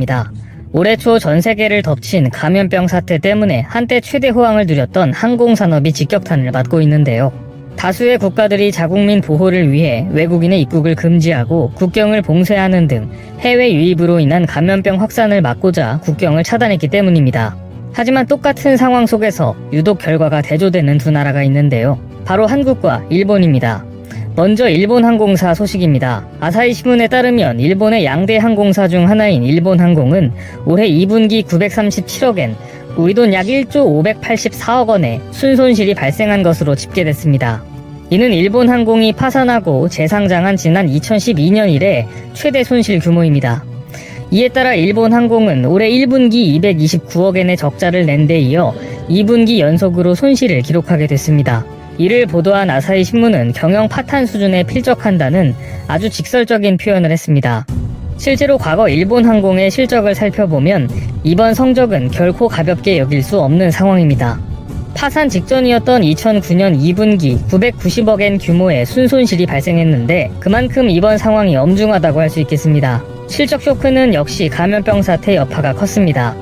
입니다. 올해 초 전 세계를 덮친 감염병 사태 때문에 한때 최대 호황을 누렸던 항공산업이 직격탄을 맞고 있는데요. 다수의 국가들이 자국민 보호를 위해 외국인의 입국을 금지하고 국경을 봉쇄하는 등 해외 유입으로 인한 감염병 확산을 막고자 국경을 차단했기 때문입니다. 하지만 똑같은 상황 속에서 유독 결과가 대조되는 두 나라가 있는데요. 바로 한국과 일본입니다. 먼저 일본 항공사 소식입니다. 아사히 신문에 따르면 일본의 양대 항공사 중 하나인 일본 항공은 올해 2분기 937억엔 우리 돈 약 1조 584억 원의 순손실이 발생한 것으로 집계됐습니다. 이는 일본 항공이 파산하고 재상장한 지난 2012년 이래 최대 손실 규모입니다. 이에 따라 일본 항공은 올해 1분기 229억엔의 적자를 낸 데 이어 2분기 연속으로 손실을 기록하게 됐습니다. 이를 보도한 아사히 신문은 경영 파탄 수준에 필적한다는 아주 직설적인 표현을 했습니다. 실제로 과거 일본 항공의 실적을 살펴보면 이번 성적은 결코 가볍게 여길 수 없는 상황입니다. 파산 직전이었던 2009년 2분기 990억엔 규모의 순손실이 발생했는데 그만큼 이번 상황이 엄중하다고 할 수 있겠습니다. 실적 쇼크는 역시 감염병 사태 여파가 컸습니다.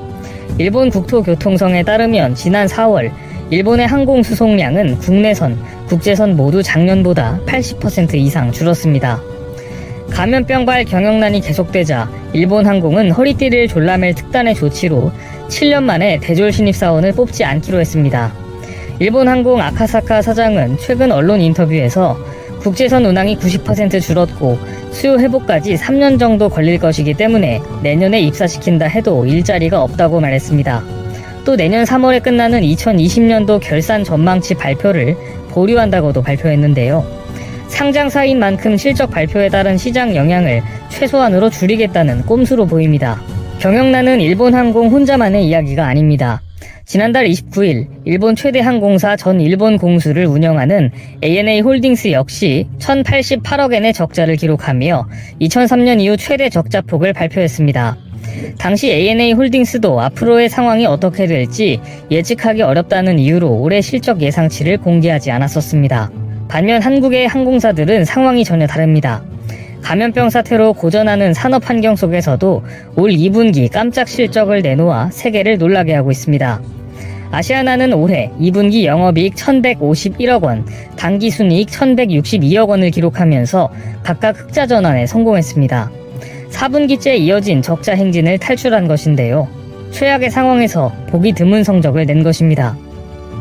일본 국토교통성에 따르면 지난 4월 일본의 항공 수송량은 국내선, 국제선 모두 작년보다 80% 이상 줄었습니다. 감염병발 경영난이 계속되자 일본 항공은 허리띠를 졸라맬 특단의 조치로 7년 만에 대졸 신입사원을 뽑지 않기로 했습니다. 일본 항공 아카사카 사장은 최근 언론 인터뷰에서 국제선 운항이 90% 줄었고 수요 회복까지 3년 정도 걸릴 것이기 때문에 내년에 입사시킨다 해도 일자리가 없다고 말했습니다. 또 내년 3월에 끝나는 2020년도 결산 전망치 발표를 보류한다고도 발표했는데요. 상장사인 만큼 실적 발표에 따른 시장 영향을 최소한으로 줄이겠다는 꼼수로 보입니다. 경영난은 일본 항공 혼자만의 이야기가 아닙니다. 지난달 29일 일본 최대 항공사 전 일본 공수를 운영하는 ANA 홀딩스 역시 1088억엔의 적자를 기록하며 2003년 이후 최대 적자폭을 발표했습니다. 당시 ANA 홀딩스도 앞으로의 상황이 어떻게 될지 예측하기 어렵다는 이유로 올해 실적 예상치를 공개하지 않았었습니다. 반면 한국의 항공사들은 상황이 전혀 다릅니다. 감염병 사태로 고전하는 산업 환경 속에서도 올 2분기 깜짝 실적을 내놓아 세계를 놀라게 하고 있습니다. 아시아나는 올해 2분기 영업이익 1151억 원, 당기순이익 1162억 원을 기록하면서 각각 흑자 전환에 성공했습니다. 4분기째 이어진 적자 행진을 탈출한 것인데요. 최악의 상황에서 보기 드문 성적을 낸 것입니다.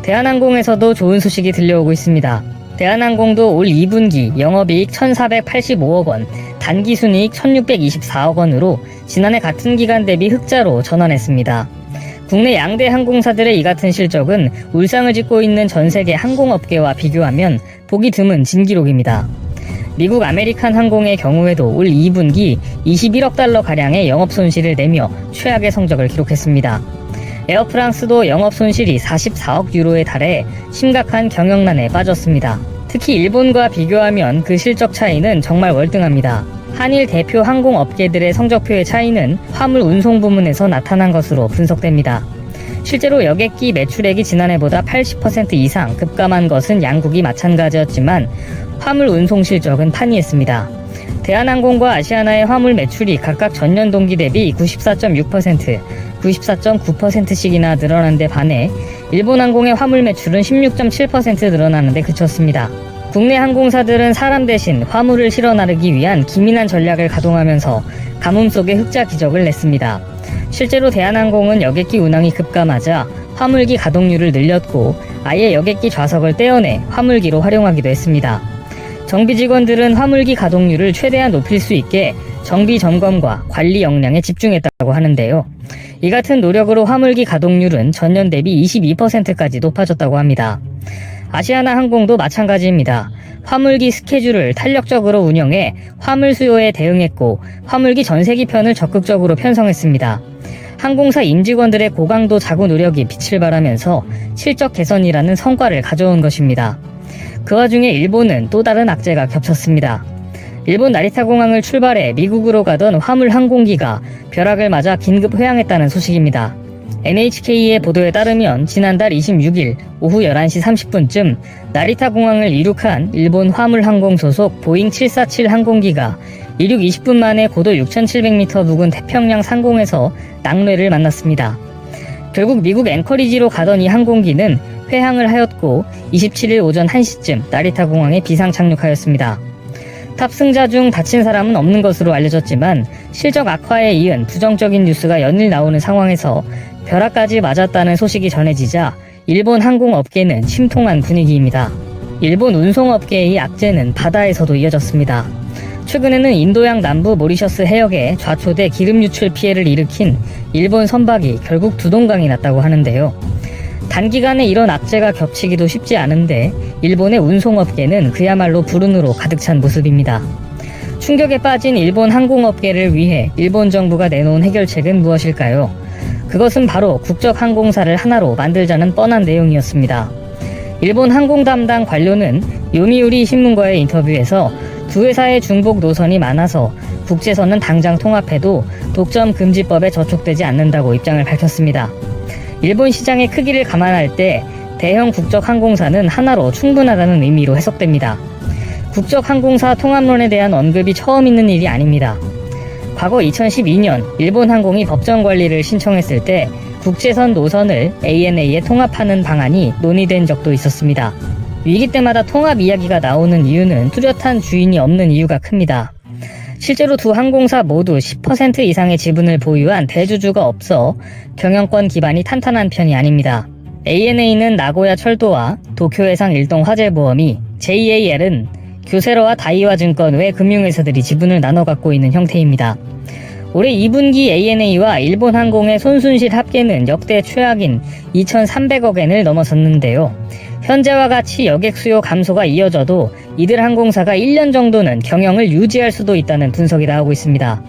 대한항공에서도 좋은 소식이 들려오고 있습니다. 대한항공도 올 2분기 영업이익 1,485억 원, 단기순이익 1,624억 원으로 지난해 같은 기간 대비 흑자로 전환했습니다. 국내 양대 항공사들의 이 같은 실적은 울상을 짓고 있는 전 세계 항공업계와 비교하면 보기 드문 진기록입니다. 미국 아메리칸 항공의 경우에도 올 2분기 21억 달러 가량의 영업 손실을 내며 최악의 성적을 기록했습니다. 에어프랑스도 영업 손실이 44억 유로에 달해 심각한 경영난에 빠졌습니다. 특히 일본과 비교하면 그 실적 차이는 정말 월등합니다. 한일 대표 항공업계들의 성적표의 차이는 화물 운송 부문에서 나타난 것으로 분석됩니다. 실제로 여객기 매출액이 지난해보다 80% 이상 급감한 것은 양국이 마찬가지였지만 화물 운송 실적은 판이했습니다. 대한항공과 아시아나의 화물 매출이 각각 전년 동기 대비 94.6%, 94.9%씩이나 늘어난 데 반해 일본항공의 화물 매출은 16.7% 늘어나는데 그쳤습니다. 국내 항공사들은 사람 대신 화물을 실어 나르기 위한 기민한 전략을 가동하면서 가뭄 속에 흑자 기적을 냈습니다. 실제로 대한항공은 여객기 운항이 급감하자 화물기 가동률을 늘렸고 아예 여객기 좌석을 떼어내 화물기로 활용하기도 했습니다. 정비 직원들은 화물기 가동률을 최대한 높일 수 있게 정비 점검과 관리 역량에 집중했다고 하는데요. 이 같은 노력으로 화물기 가동률은 전년 대비 22%까지 높아졌다고 합니다. 아시아나 항공도 마찬가지입니다. 화물기 스케줄을 탄력적으로 운영해 화물 수요에 대응했고 화물기 전세기 편을 적극적으로 편성했습니다. 항공사 임직원들의 고강도 자구 노력이 빛을 발하면서 실적 개선이라는 성과를 가져온 것입니다. 그 와중에 일본은 또 다른 악재가 겹쳤습니다. 일본 나리타 공항을 출발해 미국으로 가던 화물 항공기가 벼락을 맞아 긴급 회항했다는 소식입니다. NHK의 보도에 따르면 지난달 26일 오후 11시 30분쯤 나리타 공항을 이륙한 일본 화물 항공 소속 보잉 747 항공기가 이륙 20분 만에 고도 6,700m 부근 태평양 상공에서 낙뢰를 만났습니다. 결국 미국 앵커리지로 가던 이 항공기는 회항을 하였고 27일 오전 1시쯤 나리타 공항에 비상 착륙하였습니다. 탑승자 중 다친 사람은 없는 것으로 알려졌지만 실적 악화에 이은 부정적인 뉴스가 연일 나오는 상황에서 벼락까지 맞았다는 소식이 전해지자 일본 항공업계는 심통한 분위기입니다. 일본 운송업계의 악재는 바다에서도 이어졌습니다. 최근에는 인도양 남부 모리셔스 해역에 좌초대 기름 유출 피해를 일으킨 일본 선박이 결국 두 동강이 났다고 하는데요. 단기간에 이런 악재가 겹치기도 쉽지 않은데 일본의 운송업계는 그야말로 불운으로 가득 찬 모습입니다. 충격에 빠진 일본 항공업계를 위해 일본 정부가 내놓은 해결책은 무엇일까요? 그것은 바로 국적 항공사를 하나로 만들자는 뻔한 내용이었습니다. 일본 항공 담당 관료는 요미우리 신문과의 인터뷰에서 두 회사의 중복 노선이 많아서 국제선은 당장 통합해도 독점 금지법에 저촉되지 않는다고 입장을 밝혔습니다. 일본 시장의 크기를 감안할 때 대형 국적 항공사는 하나로 충분하다는 의미로 해석됩니다. 국적 항공사 통합론에 대한 언급이 처음 있는 일이 아닙니다. 과거 2012년 일본 항공이 법정 관리를 신청했을 때 국제선 노선을 ANA에 통합하는 방안이 논의된 적도 있었습니다. 위기 때마다 통합 이야기가 나오는 이유는 뚜렷한 주인이 없는 이유가 큽니다. 실제로 두 항공사 모두 10% 이상의 지분을 보유한 대주주가 없어 경영권 기반이 탄탄한 편이 아닙니다. ANA는 나고야 철도와 도쿄해상 일동 화재보험이 JAL은 교세로와 다이와 증권 외 금융회사들이 지분을 나눠 갖고 있는 형태입니다. 올해 2분기 ANA와 일본항공의 손순실 합계는 역대 최악인 2,300억 엔을 넘어섰는데요. 현재와 같이 여객 수요 감소가 이어져도 이들 항공사가 1년 정도는 경영을 유지할 수도 있다는 분석이 나오고 있습니다.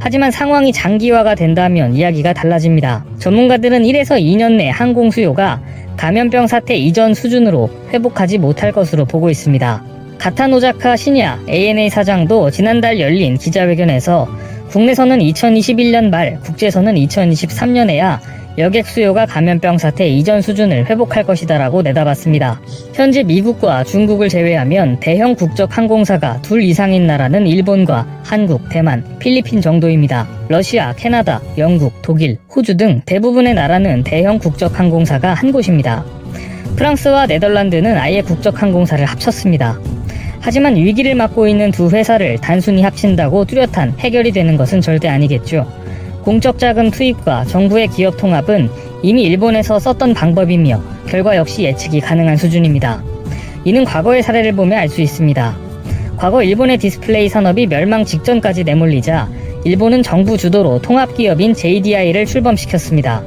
하지만 상황이 장기화가 된다면 이야기가 달라집니다. 전문가들은 1에서 2년 내 항공 수요가 감염병 사태 이전 수준으로 회복하지 못할 것으로 보고 있습니다. 가타노자카 신야 ANA 사장도 지난달 열린 기자회견에서 국내선은 2021년 말, 국제선은 2023년에야 여객 수요가 감염병 사태 이전 수준을 회복할 것이다라고 내다봤습니다. 현재 미국과 중국을 제외하면 대형 국적 항공사가 둘 이상인 나라는 일본과 한국, 대만, 필리핀 정도입니다. 러시아, 캐나다, 영국, 독일, 호주 등 대부분의 나라는 대형 국적 항공사가 한 곳입니다. 프랑스와 네덜란드는 아예 국적 항공사를 합쳤습니다. 하지만 위기를 맞고 있는 두 회사를 단순히 합친다고 뚜렷한 해결이 되는 것은 절대 아니겠죠. 공적 자금 투입과 정부의 기업 통합은 이미 일본에서 썼던 방법이며 결과 역시 예측이 가능한 수준입니다. 이는 과거의 사례를 보면 알 수 있습니다. 과거 일본의 디스플레이 산업이 멸망 직전까지 내몰리자 일본은 정부 주도로 통합기업인 JDI를 출범시켰습니다.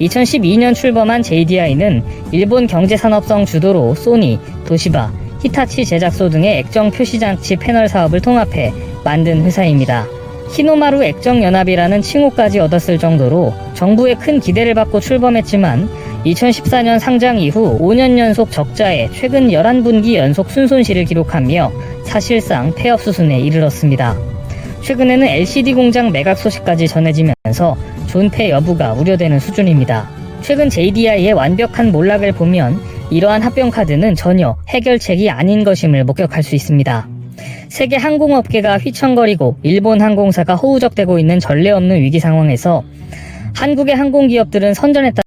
2012년 출범한 JDI는 일본 경제산업성 주도로 소니, 도시바, 히타치 제작소 등의 액정 표시장치 패널 사업을 통합해 만든 회사입니다. 히노마루 액정연합이라는 칭호까지 얻었을 정도로 정부의 큰 기대를 받고 출범했지만 2014년 상장 이후 5년 연속 적자에 최근 11분기 연속 순손실을 기록하며 사실상 폐업 수순에 이르렀습니다. 최근에는 LCD 공장 매각 소식까지 전해지면서 존폐 여부가 우려되는 수준입니다. 최근 JDI의 완벽한 몰락을 보면 이러한 합병 카드는 전혀 해결책이 아닌 것임을 목격할 수 있습니다. 세계 항공업계가 휘청거리고 일본 항공사가 호우적대고 있는 전례 없는 위기 상황에서 한국의 항공기업들은 선전했다.